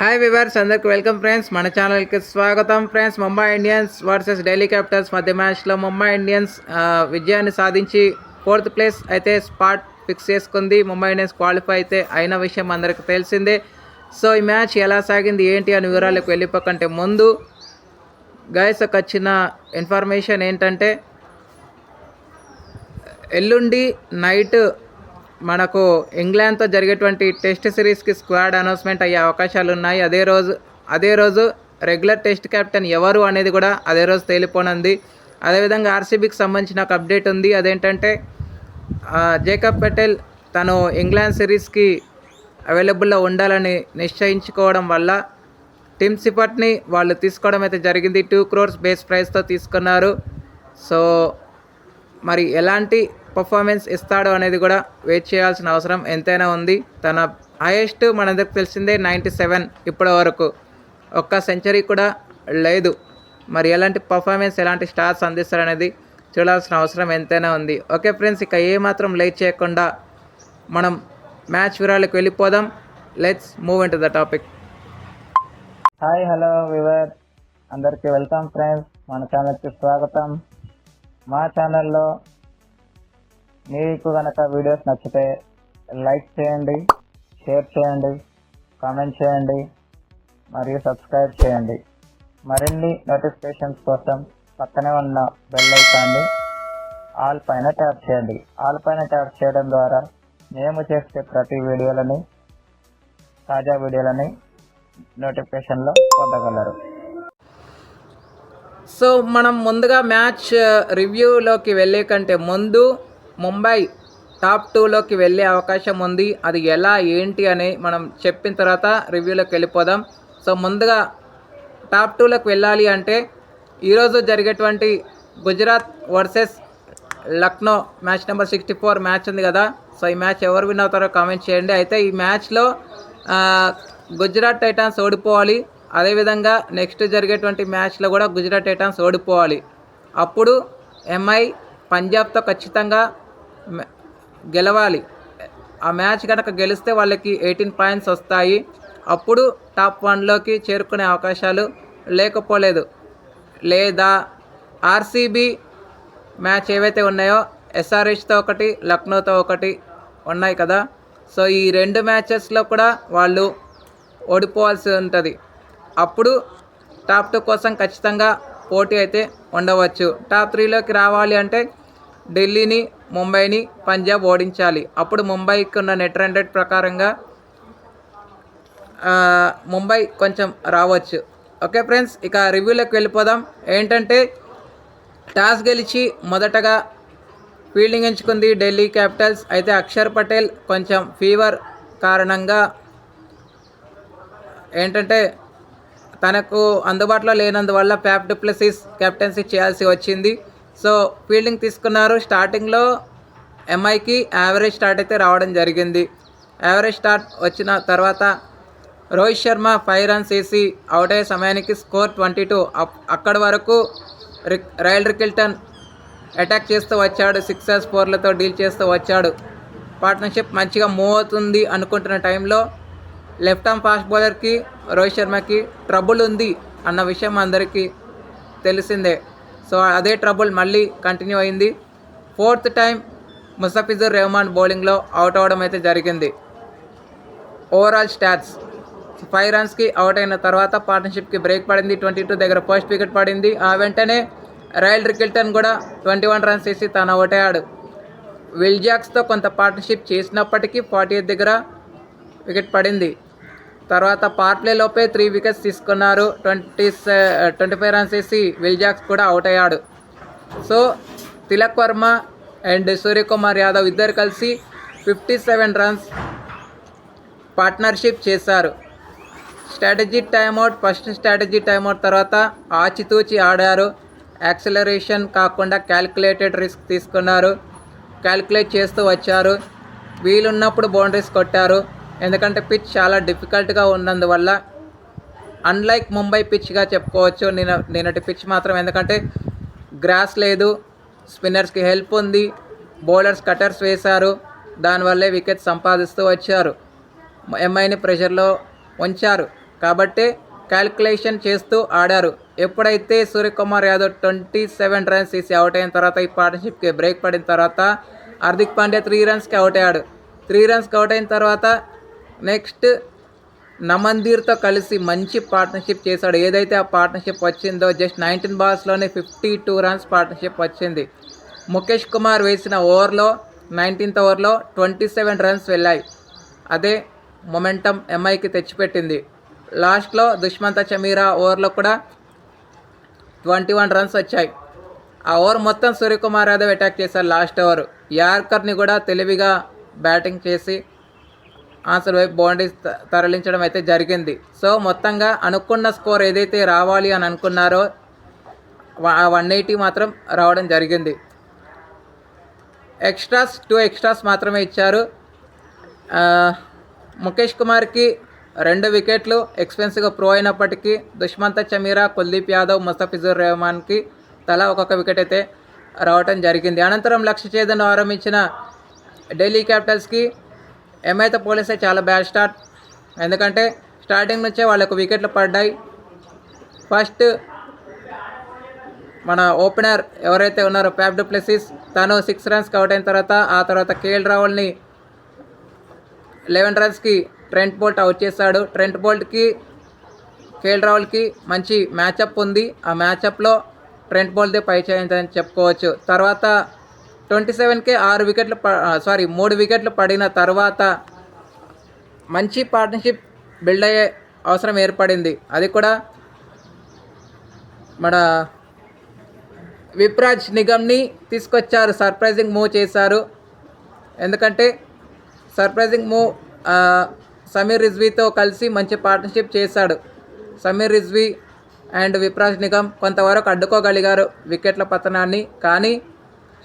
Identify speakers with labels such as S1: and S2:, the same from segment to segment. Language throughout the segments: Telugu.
S1: హాయ్ వివర్స్ అందరికి వెల్కమ్ ఫ్రెండ్స్ మన ఛానల్కి స్వాగతం friends Mumbai Indians versus Delhi Capitals మధ్య మ్యాచ్లో ముంబై ఇండియన్స్ విజయాన్ని సాధించి ఫోర్త్ ప్లేస్ అయితే స్పాట్ ఫిక్స్ చేసుకుంది. ముంబై ఇండియన్స్ క్వాలిఫై అయితే అయిన విషయం అందరికీ తెలిసిందే. సో ఈ మ్యాచ్ ఎలా సాగింది ఏంటి అని వివరాలకు వెళ్ళిపోకంటే ముందు గైస్కి వచ్చిన ఇన్ఫర్మేషన్ ఏంటంటే ఎల్లుండి నైట్ మనకు ఇంగ్లాండ్తో జరిగేటువంటి టెస్ట్ సిరీస్కి స్క్వాడ్ అనౌన్స్మెంట్ అయ్యే అవకాశాలు ఉన్నాయి. అదే రోజు అదే రోజు రెగ్యులర్ టెస్ట్ కెప్టెన్ ఎవరు అనేది కూడా అదే రోజు తేలిపోనుంది. అదేవిధంగా ఆర్సీబీకి సంబంధించిన ఒక అప్డేట్ ఉంది. అదేంటంటే జేకబ్ పటేల్ తను ఇంగ్లాండ్ సిరీస్కి అవైలబుల్లో ఉండాలని నిశ్చయించుకోవడం వల్ల టిమ్ సిపట్ని వాళ్ళు తీసుకోవడం అయితే జరిగింది. టూ క్రోర్స్ బేస్ ప్రైస్తో తీసుకున్నారు. సో మరి ఎలాంటి పర్ఫార్మెన్స్ ఇస్తాడో అనేది కూడా వెయిట్ చేయాల్సిన అవసరం ఎంతైనా ఉంది. తన హైయెస్ట్ మనందరికి తెలిసిందే నైంటీ సెవెన్ ఇప్పటి వరకు. ఒక్క సెంచరీ కూడా లేదు. మరి ఎలాంటి పర్ఫార్మెన్స్ ఎలాంటి స్టార్స్ అందిస్తారనేది చూడాల్సిన అవసరం ఎంతైనా ఉంది. ఓకే ఫ్రెండ్స్ ఇక ఏమాత్రం లేట్ చేయకుండా మనం మ్యాచ్ వివరాలకు వెళ్ళిపోదాం. Let's move into the topic
S2: hi hello viewer అందరికీ వెల్కమ్ ఫ్రెండ్స్ మన ఛానల్కి స్వాగతం. మా ఛానల్లో మీకు కనుక వీడియోస్ నచ్చితే లైక్ చేయండి షేర్ చేయండి కామెంట్ చేయండి మరియు సబ్స్క్రైబ్ చేయండి. మరిన్ని నోటిఫికేషన్స్ కోసం పక్కనే ఉన్న బెల్ ఐకాన్ని ఆల్ పైన ట్యాప్ చేయండి. ఆల్ పైన ట్యాప్ చేయడం ద్వారా మేము చేసే ప్రతి వీడియోలని తాజా వీడియోలని నోటిఫికేషన్లో పొందగలరు.
S1: సో మనం ముందుగా మ్యాచ్ రివ్యూలోకి వెళ్ళే కంటే ముందు ముంబై టాప్ టూలోకి వెళ్ళే అవకాశం ఉంది. అది ఎలా ఏంటి అని మనం చెప్పిన తర్వాత రివ్యూలోకి వెళ్ళిపోదాం. సో ముందుగా టాప్ టూలోకి వెళ్ళాలి అంటే ఈరోజు జరిగేటువంటి Gujarat versus Lucknow match number sixty four match ఉంది కదా. సో ఈ మ్యాచ్ ఎవరు విన్ అవుతారో కామెంట్ చేయండి. అయితే ఈ మ్యాచ్లో గుజరాత్ టైటాన్స్ ఓడిపోవాలి. అదేవిధంగా నెక్స్ట్ జరిగేటువంటి మ్యాచ్లో కూడా గుజరాత్ టైటాన్స్ ఓడిపోవాలి. అప్పుడు ఎంఐ పంజాబ్తో ఖచ్చితంగా గెలవాలి. ఆ మ్యాచ్ కనుక గెలిస్తే వాళ్ళకి ఎయిటీన్ పాయింట్స్ వస్తాయి. అప్పుడు టాప్ వన్లోకి చేరుకునే అవకాశాలు లేకపోలేదు. లేదా ఆర్సీబీ మ్యాచ్ ఏవైతే ఉన్నాయో ఎస్ఆర్హెచ్తో ఒకటి లక్నోతో ఒకటి ఉన్నాయి కదా. సో ఈ రెండు మ్యాచెస్లో కూడా వాళ్ళు ఓడిపోవాల్సి ఉంటుంది. అప్పుడు టాప్ టూ కోసం ఖచ్చితంగా పోటీ అయితే ఉండవచ్చు. టాప్ త్రీలోకి రావాలి అంటే ఢిల్లీని ముంబైని పంజాబ్ ఓడించాలి. అప్పుడు ముంబైకి ఉన్న నెట్ రన్ రేట్ ప్రకారంగా ముంబై కొంచెం రావచ్చు. ఓకే ఫ్రెండ్స్ ఇక రివ్యూలోకి వెళ్ళిపోదాం. ఏంటంటే టాస్ గెలిచి మొదటగా ఫీల్డింగ్ ఎంచుకుంది ఢిల్లీ క్యాపిటల్స్. అయితే అక్షర్ పటేల్ కొంచెం ఫీవర్ కారణంగా ఏంటంటే తనకు అందుబాటులో లేనందువల్ల ప్యాప్ డిప్లసిస్ కెప్టెన్సీ చేయాల్సి వచ్చింది. సో ఫీల్డింగ్ తీసుకున్నారు. స్టార్టింగ్లో ఎంఐకి యావరేజ్ స్టార్ట్ అయితే రావడం జరిగింది. యావరేజ్ స్టార్ట్ వచ్చిన తర్వాత రోహిత్ శర్మ ఫైవ్ రన్స్ వేసి అవుట్ అయ్యే సమయానికి స్కోర్ ట్వంటీ టూ. అక్కడి వరకు రిక్ రైల్ రికిల్టన్ అటాక్ చేస్తూ వచ్చాడు. సిక్సర్స్ ఫోర్లతో డీల్ చేస్తూ వచ్చాడు. పార్ట్నర్షిప్ మంచిగా మూవ్ అవుతుంది అనుకుంటున్న టైంలో లెఫ్ట్ ఆర్మ్ ఫాస్ట్ బౌలర్కి రోహిత్ శర్మకి ట్రబుల్ ఉంది అన్న విషయం అందరికీ తెలిసిందే. సో అదే ట్రబుల్ మళ్ళీ కంటిన్యూ అయింది. ఫోర్త్ టైం ముసఫిజుర్ రెహమాన్ బౌలింగ్లో అవుట్ అవ్వడం అయితే జరిగింది. ఓవరాల్ స్టాట్స్ ఫైవ్ రన్స్కి అవుట్ అయిన తర్వాత పార్ట్నర్షిప్కి బ్రేక్ పడింది. ట్వంటీ టూ దగ్గర ఫస్ట్ వికెట్ పడింది. ఆ వెంటనే రైల్ రికిల్టన్ కూడా ట్వంటీ వన్ రన్స్ వేసి తను అవుట్ అయ్యాడు. విల్జాక్స్తో కొంత పార్ట్నర్షిప్ చేసినప్పటికీ ఫార్టీ ఎయిట్ దగ్గర వికెట్ పడింది. తర్వాత పవర్ లోపే త్రీ వికెట్స్ తీసుకున్నారు. ట్వంటీ ట్వంటీ ఫైవ్ రన్స్ వేసి విల్జాక్స్ కూడా అవుట్ అయ్యాడు. సో తిలక్ వర్మ అండ్ సూర్యకుమార్ యాదవ్ ఇద్దరు కలిసి ఫిఫ్టీ సెవెన్ రన్స్ పార్ట్నర్షిప్ చేశారు strategy timeout first strategy timeout తర్వాత ఆచితూచి ఆడారు. యాక్సిలరేషన్ కాకుండా క్యాల్కులేటెడ్ రిస్క్ తీసుకున్నారు. క్యాల్కులేట్ చేస్తూ వచ్చారు. వీలున్నప్పుడు బౌండరీస్ కొట్టారు. ఎందుకంటే పిచ్ చాలా డిఫికల్ట్గా ఉన్నందువల్ల అన్లైక్ ముంబై పిచ్గా చెప్పుకోవచ్చు నిన్న నిన్నటి పిచ్ మాత్రం ఎందుకంటే గ్రాస్ లేదు స్పిన్నర్స్కి హెల్ప్ ఉంది బౌలర్స్ కటర్స్ వేశారు దానివల్లే వికెట్ సంపాదిస్తూ వచ్చారు. ఎంఐని ప్రెషర్లో ఉంచారు. కాబట్టి క్యాల్కులేషన్ చేస్తూ ఆడారు. ఎప్పుడైతే Suryakumar Yadav twenty seven runs తీసి అవుట్ అయిన తర్వాత ఈ పార్ట్నర్షిప్కి బ్రేక్ పడిన తర్వాత హార్దిక్ పాండ్యా త్రీ రన్స్కి అవుట్ అయ్యాడు. త్రీ రన్స్కి అవుట్ అయిన తర్వాత నెక్స్ట్ నమందీర్తో కలిసి మంచి పార్ట్నర్షిప్ చేశాడు. ఏదైతే ఆ పార్ట్నర్షిప్ వచ్చిందో జస్ట్ నైన్టీన్ బాల్స్లోనే ఫిఫ్టీ టూ రన్స్ పార్ట్నర్షిప్ వచ్చింది. ముఖేష్ కుమార్ వేసిన ఓవర్లో నైన్టీన్త్ ఓవర్లో ట్వంటీ సెవెన్ రన్స్ వెళ్ళాయి. అదే మొమెంటం ఎంఐకి తెచ్చిపెట్టింది. లాస్ట్లో దుష్మంత చమీరా ఓవర్లో కూడా ట్వంటీ వన్ రన్స్ వచ్చాయి. ఆ ఓవర్ మొత్తం సూర్యకుమార్ యాదవ్ అటాక్ చేశారు లాస్ట్ ఓవర్. యార్కర్ని కూడా తెలివిగా బ్యాటింగ్ చేసి ఆన్సర్ వైపు బౌండరీస్ త- తరలించడం అయితే జరిగింది. సో మొత్తంగా అనుకున్న స్కోర్ ఏదైతే రావాలి అని అనుకున్నారో వన్ ఎయిటీ మాత్రం రావడం జరిగింది. ఎక్స్ట్రాస్ టూ ఎక్స్ట్రాస్ మాత్రమే ఇచ్చారు. ముఖేష్ కుమార్కి రెండు వికెట్లు ఎక్స్పెన్సివ్గా ప్రో అయినప్పటికీ దుష్మంత చమీరా కుల్దీప్ యాదవ్ ముస్తఫిజుర్ రెహమాన్కి తలా ఒక్కొక్క వికెట్ అయితే రావటం జరిగింది. అనంతరం లక్ష్య ఛేదను ఆరంభించిన ఢిల్లీ క్యాపిటల్స్కి ఎంఐతో పోలిస్తే చాలా బ్యాడ్ స్టార్ట్ ఎందుకంటే స్టార్టింగ్ నుంచే వాళ్ళకు వికెట్లు పడ్డాయి. ఫస్ట్ మన ఓపెనర్ ఎవరైతే ఉన్నారో ప్యాప్ డూప్లెసిస్ తను సిక్స్ రన్స్ అవుట్ అయిన తర్వాత ఆ తర్వాత కేఎల్ రావుల్ని లెవెన్ రన్స్కి ట్రెంట్ బోల్ట్ అవుట్ చేశాడు. ట్రెంట్ బోల్ట్కి కేఎల్ రావుల్కి మంచి మ్యాచప్ ఉంది. ఆ మ్యాచప్లో ట్రెంట్ బోల్ట్ పై చేయిందని చెప్పుకోవచ్చు. తర్వాత ట్వంటీ సెవెన్కి ఆరు వికెట్లు సారీ మూడు వికెట్లు పడిన తర్వాత మంచి పార్ట్నర్షిప్ బిల్డ్ అయ్యే అవసరం ఏర్పడింది. అది కూడా మన విప్రాజ్ నిగమ్ని తీసుకొచ్చారు. సర్ప్రైజింగ్ మూవ్ చేశారు. ఎందుకంటే సర్ప్రైజింగ్ మూవ్ సమీర్ రిజ్వీతో కలిసి మంచి పార్ట్నర్షిప్ చేశాడు. సమీర్ రిజ్వీ అండ్ విప్రాజ్ నిగమ్ కొంతవరకు అడ్డుకోగలిగారు వికెట్ల పతనాన్ని. కానీ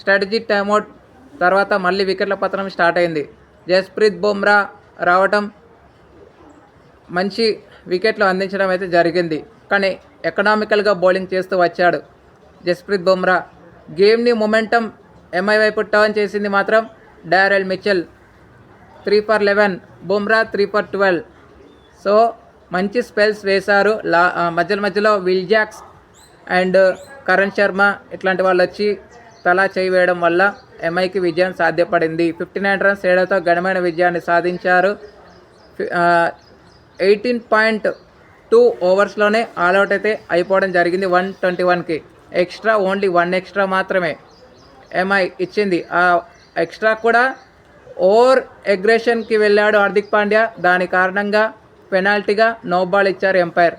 S1: స్ట్రాటజీ టైమౌట్ తర్వాత మళ్ళీ వికెట్ల పతనం స్టార్ట్ అయింది. జస్ప్రీత్ బుమ్రా రావటం మంచి వికెట్లు అందించడం అయితే జరిగింది. కానీ ఎకనామికల్గా బౌలింగ్ చేస్తూ వచ్చాడు జస్ప్రీత్ బుమ్రా. గేమ్ని మొమెంటం ఎంఐ వైపు టర్న్ చేసింది మాత్రం Daryl Mitchell. Three for eleven Bumrah three for twelve. So మంచి స్పెల్స్ వేశారు. లా మధ్య మధ్యలో మధ్యలో Will Jacks and Karan Sharma ఇట్లాంటి వాళ్ళు వచ్చి తలా చేయి వేయడం వల్ల ఎంఐకి విజయం సాధ్యపడింది. ఫిఫ్టీ నైన్ రన్స్ తేడాతో ఘనమైన విజయాన్ని సాధించారు. ఎయిటీన్ పాయింట్ టూ ఓవర్స్లోనే ఆల్అవుట్ అయితే అయిపోవడం జరిగింది వన్ ట్వంటీ వన్కి. ఎక్స్ట్రా ఓన్లీ వన్ ఎక్స్ట్రా మాత్రమే ఎంఐ ఇచ్చింది. ఆ ఎక్స్ట్రా కూడా ఓవర్ అగ్రెషన్కి వెళ్ళాడు హార్దిక్ పాండ్యా. దాని కారణంగా పెనాల్టీగా నో బాల్ ఇచ్చారు ఎంపైర్.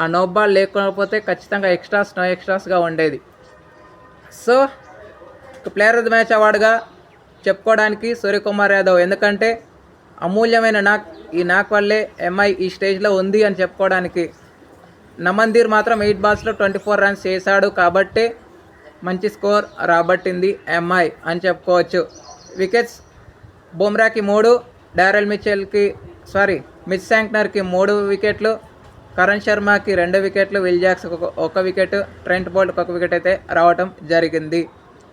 S1: ఆ నో బాల్ లేకపోతే ఖచ్చితంగా ఎక్స్ట్రాస్ నో ఎక్స్ట్రాస్గా ఉండేది. So player of the match అవార్డుగా చెప్పుకోవడానికి సూర్యకుమార్ యాదవ్. ఎందుకంటే అమూల్యమైన నాక్ ఈ నాక్ వల్లే ఎంఐ ఈ స్టేజ్లో ఉంది అని చెప్పుకోవడానికి. నమందీర్ మాత్రం ఎయిట్ బాల్స్లో ట్వంటీ ఫోర్ రన్స్ చేశాడు కాబట్టే మంచి స్కోర్ రాబట్టింది ఎంఐ అని చెప్పుకోవచ్చు. వికెట్స్ బుమ్రాకి మూడు డారెల్ మిచెల్కి సారీ మిస్ శాంక్నర్కి మూడు వికెట్లు కరణ్ శర్మకి రెండు వికెట్లు విల్ జాక్స్ ఒక ఒక వికెట్ ట్రెంట్ బోల్ట్కి ఒక వికెట్ అయితే రావటం జరిగింది.